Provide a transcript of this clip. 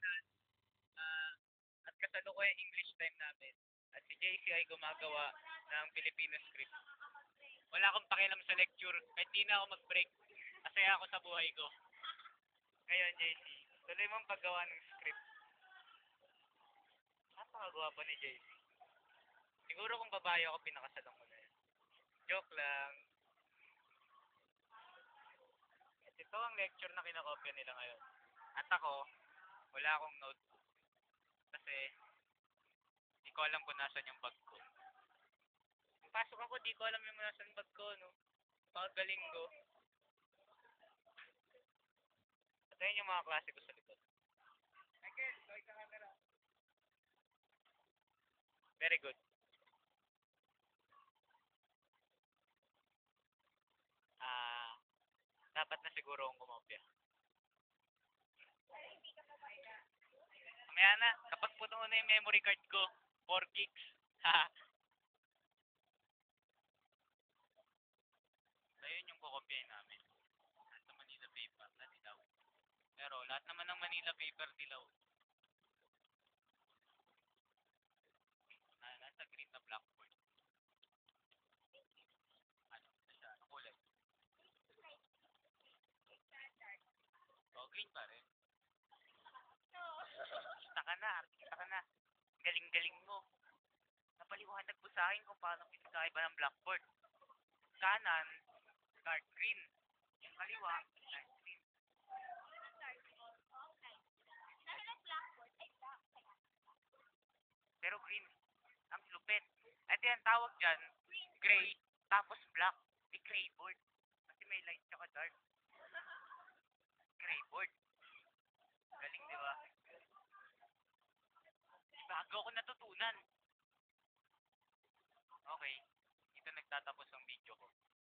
kanan. ah, at kasalukuyan English time namin. At si JC ay gumagawa ng Filipino script. Wala akong pakialam sa lecture. Kahit di na ako mag-break. Masaya ako sa buhay ko. Ngayon, JC, tuloy mo ang paggawa ng script. Napakagawa pa ni JC. Siguro kung babae ako, pinakasalang ko na yan. Joke lang. At ito ang lecture na kinakopya nila ngayon. At ako, wala akong notebook. Kasi, di ko alam kung nasan yung bag ko. Nung pasok ako, di ko alam yung nasan yung bag ko, no? Pagaling ko. At ayun yung mga klase ko sa likod. Michael, sorry sa camera. Very good. Ah, dapat na siguro akong kumopya. Mamaya na, kapag puno na yung memory card ko, 4 gigs. Ha. Ayun yung kukopyahin namin. Lahat ng Manila paper na dilaw. Pero lahat naman ng Manila paper dilaw. Na, nasa green na blackboard. Ano? Ano siya? Ano kulay? Oh, green pa rin. Artista ka na, artista ka na. Galing-galing mo. Napaliwanag mo sa akin kung paano pinagkaiba ng blackboard. Kanan, dark green. Yung kaliwa, light green. Pero green, ang lupit. At yan, tawag dyan, gray, tapos black. Di gray board. Kasi may light tsaka dark. Gray board. Galing, di ba? Bago ako natutunan. Okay, dito nagtatapos ang video ko.